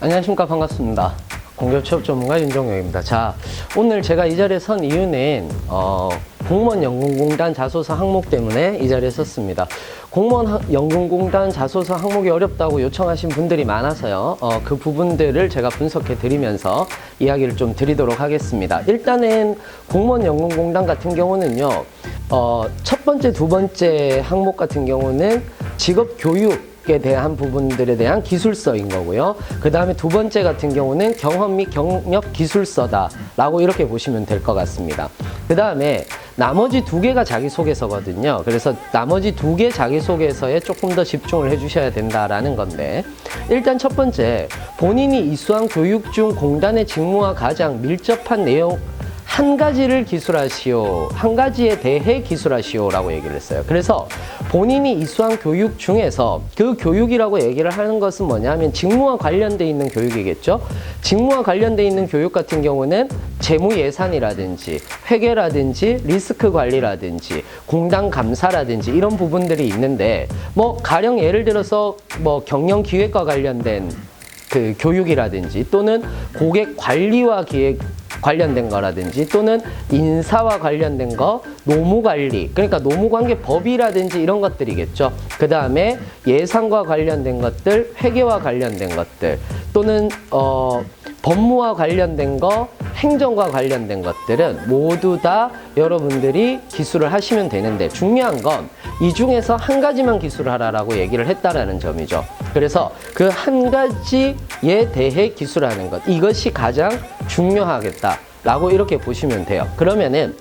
안녕하십니까 반갑습니다. 공기업 취업 전문가 윤정영입니다. 자, 오늘 제가 이 자리에 선 이유는 어, 공무원 연금공단 자소서 항목 때문에 이 자리에 섰습니다. 공무원 하- 연금공단 자소서 항목이 어렵다고 요청하신 분들이 많아서요. 어, 그 부분들을 제가 분석해 드리면서 이야기를 좀 드리도록 하겠습니다. 일단은 공무원 연금공단 같은 경우는요. 어, 첫 번째, 두 번째 항목 같은 경우는 직업 교육 에 대한 부분들에 대한 기술서인 거고요. 그 다음에 두 번째 같은 경우는 경험 및 경력 기술서다라고 이렇게 보시면 될 것 같습니다. 그 다음에 나머지 두 개가 자기소개서거든요. 그래서 나머지 두 개 자기소개서에 조금 더 집중을 해주셔야 된다라는 건데 일단 첫 번째 본인이 이수한 교육 중 공단의 직무와 가장 밀접한 내용 한 가지를 기술하시오. 한 가지에 대해 기술하시오라고 얘기를 했어요. 그래서 본인이 이수한 교육 중에서 그 교육이라고 얘기를 하는 것은 뭐냐면 직무와 관련돼 있는 교육이겠죠. 직무와 관련돼 있는 교육 같은 경우는 재무 예산이라든지 회계라든지 리스크 관리라든지 공단 감사라든지 이런 부분들이 있는데 뭐 가령 예를 들어서 뭐 경영 기획과 관련된 그 교육이라든지 또는 고객 관리와 기획 관련된 거라든지 또는 인사와 관련된 거, 노무 관리, 그러니까 노무 관계 법이라든지 이런 것들이겠죠. 그 다음에 예산과 관련된 것들, 회계와 관련된 것들, 또는 어, 법무와 관련된 거, 행정과 관련된 것들은 모두 다 여러분들이 기술을 하시면 되는데 중요한 건 이 중에서 한 가지만 기술하라라고 얘기를 했다라는 점이죠. 그래서 그 한 가지에 대해 기술하는 것 이것이 가장 중요하겠다라고 이렇게 보시면 돼요. 그러면은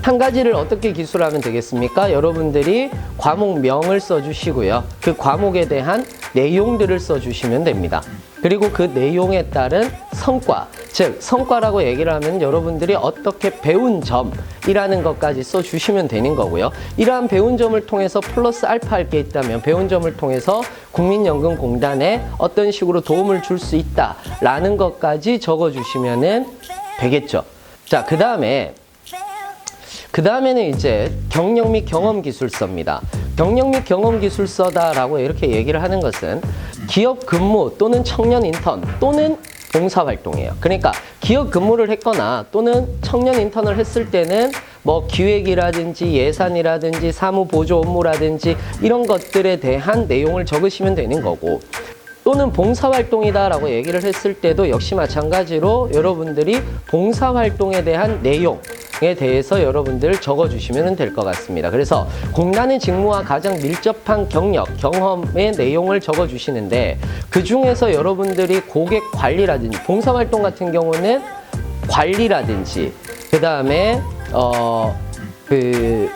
한 가지를 어떻게 기술하면 되겠습니까? 여러분들이 과목명을 써주시고요. 그 과목에 대한 내용들을 써주시면 됩니다. 그리고 그 내용에 따른 성과, 즉 성과라고 얘기를 하면 여러분들이 어떻게 배운 점이라는 것까지 써주시면 되는 거고요. 이러한 배운 점을 통해서 플러스 알파 할 게 있다면 배운 점을 통해서 국민연금공단에 어떤 식으로 도움을 줄 수 있다 라는 것까지 적어주시면은 되겠죠. 자, 그 다음에 그 다음에는 이제 경력 및 경험 기술서입니다. 경력 및 경험 기술서다라고 이렇게 얘기를 하는 것은 기업 근무 또는 청년 인턴 또는 봉사 활동이에요. 그러니까 기업 근무를 했거나 또는 청년 인턴을 했을 때는 뭐 기획이라든지 예산이라든지 사무 보조 업무라든지 이런 것들에 대한 내용을 적으시면 되는 거고 또는 봉사활동이다라고 얘기를 했을 때도 역시 마찬가지로 여러분들이 봉사활동에 대한 내용 에 대해서 여러분들 적어주시면 될 것 같습니다. 그래서 공단의 직무와 가장 밀접한 경력, 경험의 내용을 적어주시는데 그 중에서 여러분들이 고객 관리라든지 봉사활동 같은 경우는 관리라든지 그 다음에 어 그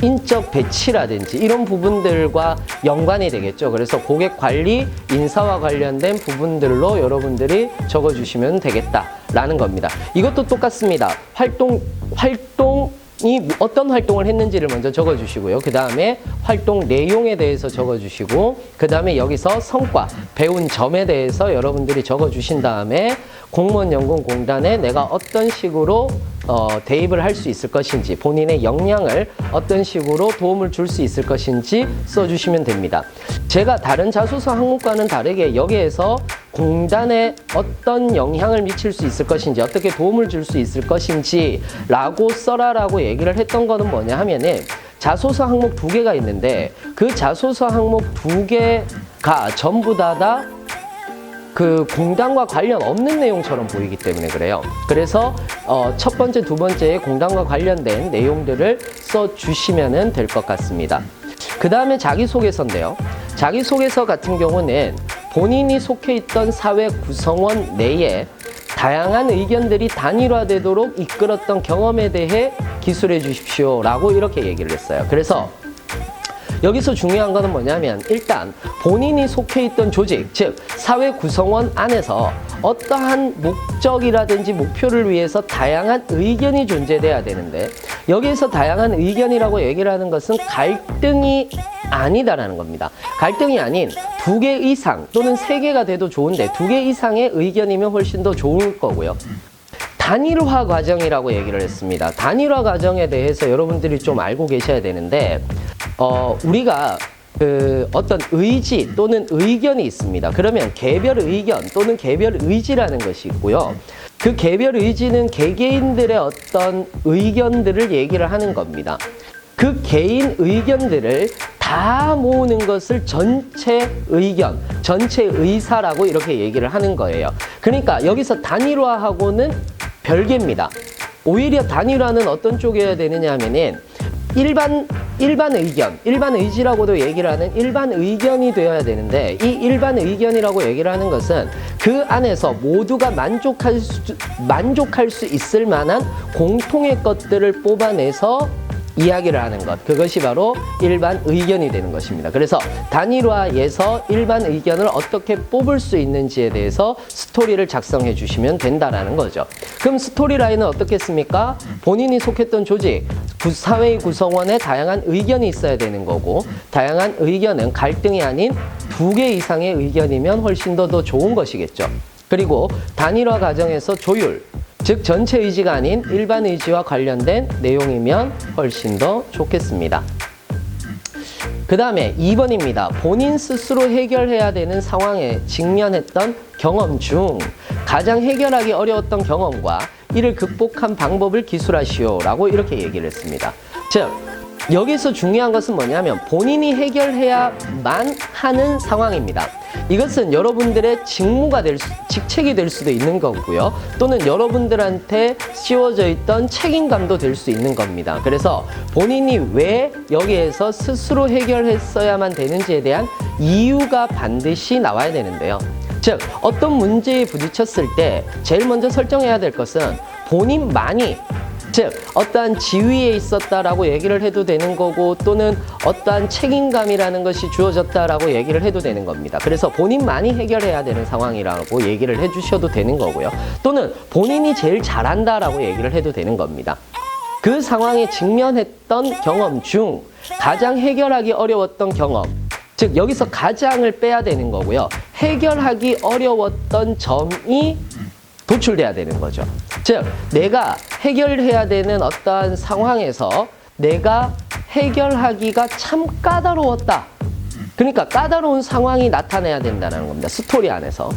인적 배치라든지 이런 부분들과 연관이 되겠죠. 그래서 고객 관리, 인사와 관련된 부분들로 여러분들이 적어주시면 되겠다 라는 겁니다. 이것도 똑같습니다. 활동, 활동, 이 어떤 활동을 했는지를 먼저 적어주시고요. 그 다음에 활동 내용에 대해서 적어주시고, 그 다음에 여기서 성과, 배운 점에 대해서 여러분들이 적어주신 다음에 공무원연금공단에 내가 어떤 식으로 어, 대입을 할 수 있을 것인지, 본인의 역량을 어떤 식으로 도움을 줄 수 있을 것인지 써주시면 됩니다. 제가 다른 자소서 항목과는 다르게 여기에서 공단에 어떤 영향을 미칠 수 있을 것인지, 어떻게 도움을 줄 수 있을 것인지, 라고 써라라고 얘기를 했던 거는 뭐냐 하면은, 자소서 항목 두 개가 있는데, 그 자소서 항목 두 개가 전부 다다 그 공단과 관련 없는 내용처럼 보이기 때문에 그래요. 그래서 어, 첫 번째, 두 번째에 공단과 관련된 내용들을 써 주시면 될 것 같습니다. 그 다음에 자기소개서인데요. 자기소개서 같은 경우는 본인이 속해 있던 사회 구성원 내에 다양한 의견들이 단일화되도록 이끌었던 경험에 대해 기술해 주십시오. 라고 이렇게 얘기를 했어요. 그래서 여기서 중요한 거는 뭐냐면 일단 본인이 속해 있던 조직, 즉 사회 구성원 안에서 어떠한 목적이라든지 목표를 위해서 다양한 의견이 존재돼야 되는데 여기에서 다양한 의견이라고 얘기를 하는 것은 갈등이 아니다라는 겁니다. 갈등이 아닌 두 개 이상 또는 세 개가 돼도 좋은데 두 개 이상의 의견이면 훨씬 더 좋을 거고요. 단일화 과정이라고 얘기를 했습니다. 단일화 과정에 대해서 여러분들이 좀 알고 계셔야 되는데, 어, 우리가 그 어떤 의지 또는 의견이 있습니다. 그러면 개별 의견 또는 개별 의지라는 것이 있고요. 그 개별 의지는 개개인들의 어떤 의견들을 얘기를 하는 겁니다. 그 개인 의견들을 다 모으는 것을 전체 의견, 전체 의사라고 이렇게 얘기를 하는 거예요. 그러니까 여기서 단일화하고는 별개입니다. 오히려 단일화는 어떤 쪽이어야 되느냐 하면은 일반 일반 의견, 일반 의지라고도 얘기를 하는 일반 의견이 되어야 되는데 이 일반 의견이라고 얘기를 하는 것은 그 안에서 모두가 만족할 수 만족할 수 있을 만한 공통의 것들을 뽑아내서 이야기를 하는 것 그것이 바로 일반 의견이 되는 것입니다. 그래서 단일화에서 일반 의견을 어떻게 뽑을 수 있는지에 대해서 스토리를 작성해 주시면 된다라는 거죠. 그럼 스토리 라인은 어떻겠습니까? 본인이 속했던 조직, 구- 사회의 구성원의 다양한 의견이 있어야 되는 거고 다양한 의견은 갈등이 아닌 두 개 이상의 의견이면 훨씬 더 더 좋은 것이겠죠. 그리고 단일화 과정에서 조율, 즉 전체 의지가 아닌 일반 의지와 관련된 내용이면 훨씬 더 좋겠습니다. 그 다음에 2번입니다. 본인 스스로 해결해야 되는 상황에 직면했던 경험 중 가장 해결하기 어려웠던 경험과 이를 극복한 방법을 기술하시오 라고 이렇게 얘기를 했습니다. 즉, 여기서 중요한 것은 뭐냐면 본인이 해결해야만 하는 상황입니다. 이것은 여러분들의 직무가 될 수, 직책이 될 수도 있는 거고요. 또는 여러분들한테 씌워져 있던 책임감도 될 수 있는 겁니다. 그래서 본인이 왜 여기에서 스스로 해결했어야만 되는지에 대한 이유가 반드시 나와야 되는데요. 즉, 어떤 문제에 부딪혔을 때 제일 먼저 설정해야 될 것은 본인만이 즉 어떠한 지위에 있었다라고 얘기를 해도 되는 거고 또는 어떠한 책임감이라는 것이 주어졌다라고 얘기를 해도 되는 겁니다. 그래서 본인만이 해결해야 되는 상황이라고 얘기를 해주셔도 되는 거고요. 또는 본인이 제일 잘한다라고 얘기를 해도 되는 겁니다. 그 상황에 직면했던 경험 중 가장 해결하기 어려웠던 경험. 즉 여기서 가장을 빼야 되는 거고요. 해결하기 어려웠던 점이 도출돼야 되는 거죠. 즉, 내가 해결해야 되는 어떠한 상황에서 내가 해결하기가 참 까다로웠다. 그러니까 까다로운 상황이 나타나야 된다는 겁니다. 스토리 안에서.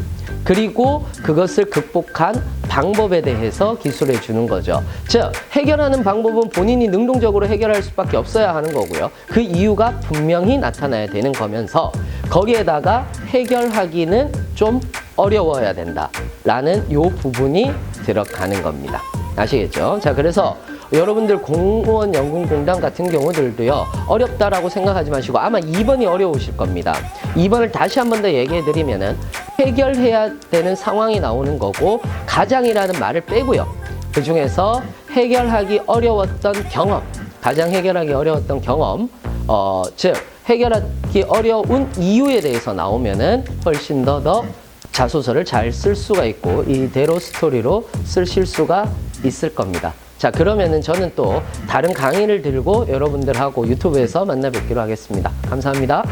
그리고 그것을 극복한 방법에 대해서 기술해 주는 거죠. 즉, 해결하는 방법은 본인이 능동적으로 해결할 수밖에 없어야 하는 거고요. 그 이유가 분명히 나타나야 되는 거면서 거기에다가 해결하기는 좀 어려워야 된다. 라는 요 부분이 들어가는 겁니다. 아시겠죠? 자, 그래서 여러분들 공무원 연금공단 같은 경우들도요, 어렵다라고 생각하지 마시고 아마 2번이 어려우실 겁니다. 2번을 다시 한 번 더 얘기해 드리면은 해결해야 되는 상황이 나오는 거고, 가장이라는 말을 빼고요. 그 중에서 해결하기 어려웠던 경험, 가장 해결하기 어려웠던 경험, 어, 즉, 해결하기 어려운 이유에 대해서 나오면은 훨씬 더더 자소서를 잘 쓸 수가 있고 이대로 스토리로 쓰실 수가 있을 겁니다. 자, 그러면은 저는 또 다른 강의를 들고 여러분들하고 유튜브에서 만나 뵙기로 하겠습니다. 감사합니다.